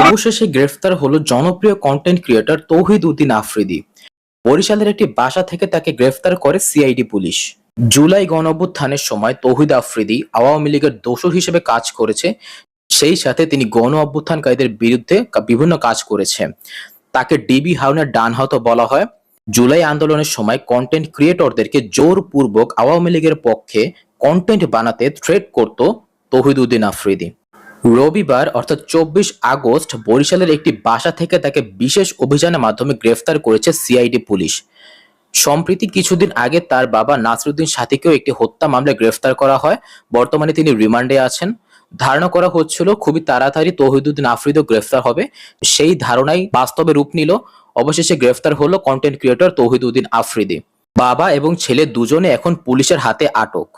অবশেষে গ্রেফতার হলো জনপ্রিয় কন্টেন্ট ক্রিয়েটর তৌহিদ উদ্দিন আফ্রিদি। বরিশালের একটি বাসা থেকে তাকে গ্রেফতার করে সিআইডি পুলিশ। জুলাই গণঅভ্যুত্থানের সময় তৌহিদ আফ্রিদি আওয়ামী লীগের দোষর হিসেবে কাজ করেছে, সেই সাথে তিনি গণ অভ্যুত্থানকারীদের বিরুদ্ধে বিভিন্ন কাজ করেছে তাকে ডিবি হারুনের ডানহাত বলা হয়। জুলাই আন্দোলনের সময় কন্টেন্ট ক্রিয়েটরদেরকে জোরপূর্বক আওয়ামী লীগের পক্ষে কন্টেন্ট বানাতে থ্রেট করত তহিদুদ্দিন আফ্রিদি। রবিবার, অর্থাৎ চব্বিশ আগস্ট, বরিশালের একটি বাসা থেকে তাকে বিশেষ অভিযানের মাধ্যমে গ্রেফতার করেছে সিআইডি পুলিশ। সম্প্রতি কিছুদিন আগে তার বাবা নাসরুদ্দিন সাথীকেও একটি হত্যা মামলায় গ্রেফতার করা হয়। বর্তমানে তিনি রিমান্ডে আছেন। ধারণা করা হচ্ছিল খুবই তাড়াতাড়ি তহিদুদ্দিন আফ্রিদও গ্রেফতার হবে। সেই ধারণাই বাস্তবে রূপ নিল। অবশেষে গ্রেফতার হলো কন্টেন্ট ক্রিয়েটর তৌহিদুদ্দিন আফ্রিদি। বাবা এবং ছেলে দুজনে এখন পুলিশের হাতে আটক।